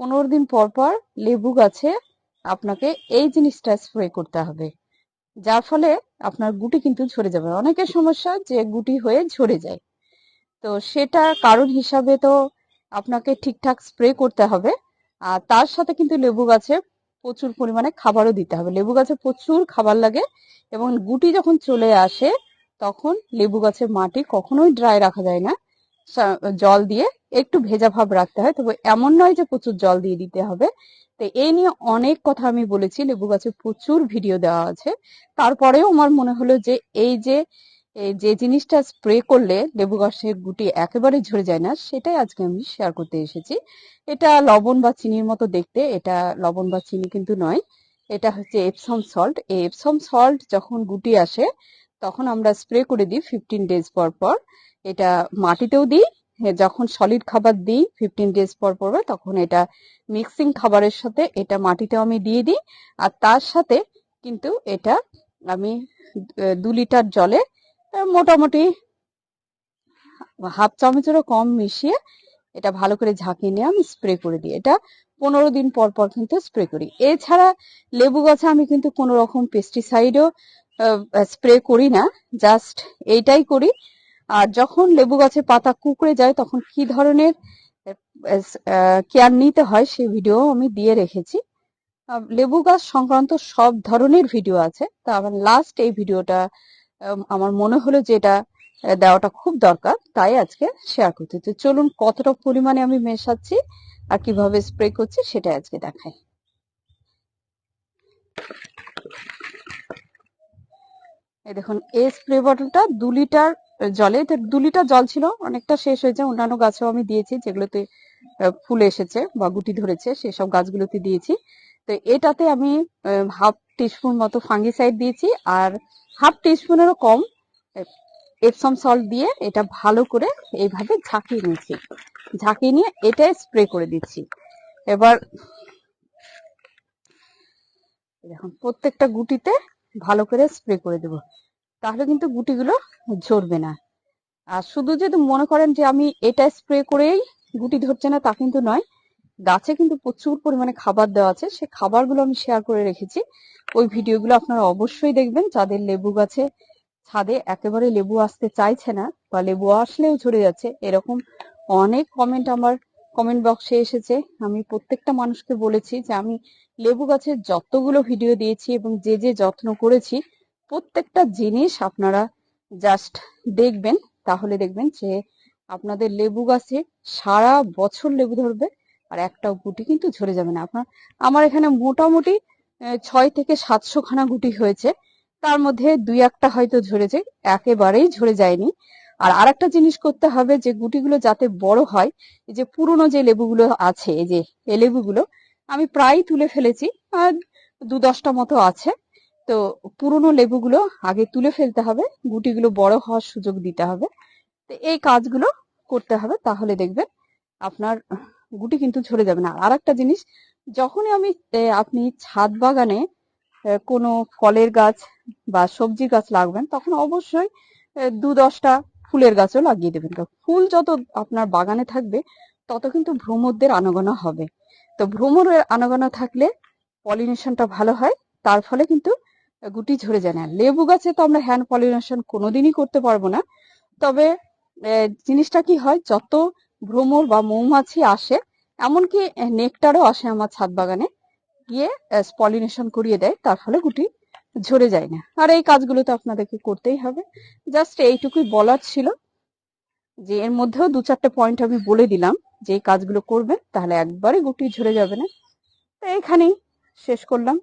পনেরো দিন পর পর লেবু গাছে আপনাকে এই জিনিসটা স্প্রে করতে হবে। যার ফলে আপনার গুটি কিন্তু ঝরে যাবে। অনেকের সমস্যা যে গুটি হয়ে ঝরে যায়। তো সেটা কারণ হিসাবে তো আপনাকে ঠিকঠাক স্প্রে করতে হবে। আর তার সাথে কিন্তু লেবু গাছে প্রচুর পরিমাণে খাবারও দিতে হবে। লেবু গাছে প্রচুর খাবার লাগে এবং গুটি যখন চলে আসে, তখন লেবু গাছের মাটি কখনোই ড্রাই রাখা যায় না। জল দিয়ে একটু ভেজা ভাব রাখতে হয়। তবে এমন নয় যে প্রচুর জল দিয়ে দিতে হবে। তো এই নিয়ে অনেক কথা আমি বলেছি। লেবু গাছে প্রচুর ভিডিও দেওয়া আছে। তারপরেও আমার মনে হলো যে এই যে যে জিনিসটা স্প্রে করলে লেবু গাছের গুটি একেবারে ঝরে যায় না, সেটাই আজকে আমি শেয়ার করতে এসেছি। এটা লবণ বা চিনির মতো দেখতে। এটা লবণ বা চিনি কিন্তু নয়। এটা হচ্ছে এপসম সল্ট এই এপসম সল্ট যখন গুটি আসে, তখন আমরা স্প্রে করে দিই ফিফটিন ডেজ পর পর। এটা মাটিতেও দিই যখন সলিড খাবার দিই ফিফটিন ডেজ পর পর তখন এটা মিক্সিং খাবারের সাথে এটা মাটিতেও আমি দিয়ে দিই, আর তার সাথে কিন্তু এটা আমি দু লিটার জলে মোটামুটি হাফ চামচেরও কম মিশিয়ে এটা ভালো করে ঝাঁকিয়ে নিয়ে আমি স্প্রে করে দিই। এটা পনেরো দিন পর পর কিন্তু স্প্রে করি। এছাড়া লেবু গাছে আমি কিন্তু কোনো রকম পেস্টিসাইডও স্প্রে করি না জাস্ট এইটাই করি। আর যখন লেবু গাছে পাতা কুকড়ে যায়, তখন কি ধরনের কেয়ার নিতে হয় সেই ভিডিও আমি দিয়ে রেখেছি। লেবু গাছ সংক্রান্ত সব ধরনের ভিডিও আছে। তা আমার লাস্ট এই ভিডিওটা আমার মনে হলো যে এটা দেওয়াটা খুব দরকার। তাই আজকে শেয়ার করতে তো চলুন কতটা পরিমাণে আমি মেশাচ্ছি আর কীভাবে স্প্রে করছি সেটা আজকে দেখাই। এই দেখুন, এই স্প্রে বটলটা দু লিটার জলে দু লিটার জল ছিল, অনেকটা শেষ হয়েছে। অন্যান্য গাছেও আমি দিয়েছি, যেগুলোতে ফুল এসেছে বা গুটি ধরেছে, সেসব গাছগুলোতে দিয়েছি। তো এটাতে আমি হাফ টিস্পুন মতো ফাঙ্গিসাইড দিয়েছি, আর হাফ টিস্পুনেরও কম এপসম সল্ট দিয়ে এটা ভালো করে এইভাবে ঝাঁকিয়ে নিয়েছি। ঝাঁকিয়ে নিয়ে এটা স্প্রে করে দিচ্ছি। এবার দেখুন, প্রত্যেকটা গুটিতে ভালো করে স্প্রে করে দেব। তাহলে কিন্তু গুটিগুলো ঝরবে না। আর শুধু যদি মনে করেন যে আমি এটা স্প্রে করেই গুটি ধরছে না, তা কিন্তু নয়। গাছে কিন্তু প্রচুর পরিমাণে খাবার দেওয়া আছে। সে খাবারগুলো আমি শেয়ার করে রেখেছি। ওই ভিডিওগুলো আপনারা অবশ্যই দেখবেন। যাদের লেবু গাছে ছাদে একেবারে লেবু আসতে চাইছে না বা লেবু আসলেও ঝরে যাচ্ছে, এরকম অনেক কমেন্ট আমার কমেন্ট বক্সে এসেছে। আমি প্রত্যেকটা মানুষকে বলেছি যে আমি লেবু গাছের যতগুলো ভিডিও দিয়েছি এবং যে যে যত্ন করেছি প্রত্যেকটা জিনিস আপনারা জাস্ট দেখবেন, তাহলে দেখবেন যে আপনাদের লেবু গাছে সারা বছর লেবু ধরবে আর একটাও গুটি কিন্তু ঝরে যাবে না। আপনার, আমার এখানে মোটামুটি ছয় থেকে সাতশো খানা গুটি হয়েছে। তার মধ্যে দুই একটা হয়তো ঝরেছে, একেবারেই ঝরে যায়নি। আর আরেকটা জিনিস করতে হবে যে গুটিগুলো যাতে বড় হয়, এই যে পুরনো যে লেবুগুলো আছে, এই যে, এই লেবুগুলো আমি প্রায় তুলে ফেলেছি, আর দু দশটা মতো আছে। তো পুরনো লেবুগুলো আগে তুলে ফেলতে হবে, গুটিগুলো বড় হওয়ার সুযোগ দিতে হবে। তো এই কাজগুলো করতে হবে, তাহলে দেখবেন আপনার গুটি কিন্তু ঝরে যাবে না। আর একটা জিনিস, যখনই আমি আপনি ছাদ বাগানে কোনো ফলের গাছ বা সবজি গাছ লাগবেন, তখন অবশ্যই দু দশটা ফুলের গাছও লাগিয়ে দেবেন। ফুল যত আপনার বাগানে থাকবে, তত কিন্তু ভ্রমরদের আনাগোনা হবে। তো ভ্রমরের আনাগোনা থাকলে পলিনেশনটা ভালো হয়, তার ফলে কিন্তু গুটি ঝরে যায় না। লেবু গাছে তো আমরা হ্যান্ড পলিনেশন কোনোদিনই করতে পারব না। তবে জিনিসটা কি হয়, যত ভ্রমর বা মৌমাছি আসে, এমনকি নেকটারও আসে আমার ছাদ বাগানে, গিয়ে পলিনেশন করিয়ে দেয়, তার ফলে গুটি ঝরে যায় না। আর এই কাজগুলো তো আপনাদেরকে করতেই হবে। জাস্ট এইটুকুই বলার ছিল। যে, এর মধ্যেও দু চারটে পয়েন্ট আমি বলে দিলাম। যে, এই কাজগুলো করবেন, তাহলে একবারে গুটি ঝরে যাবে না। তো এখানেই শেষ করলাম।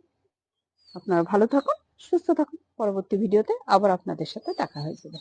আপনারা ভালো থাকুন। সুস্থ থাকুন। পরবর্তী ভিডিওতে আবার আপনাদের সাথে দেখা হয়ে যাবে।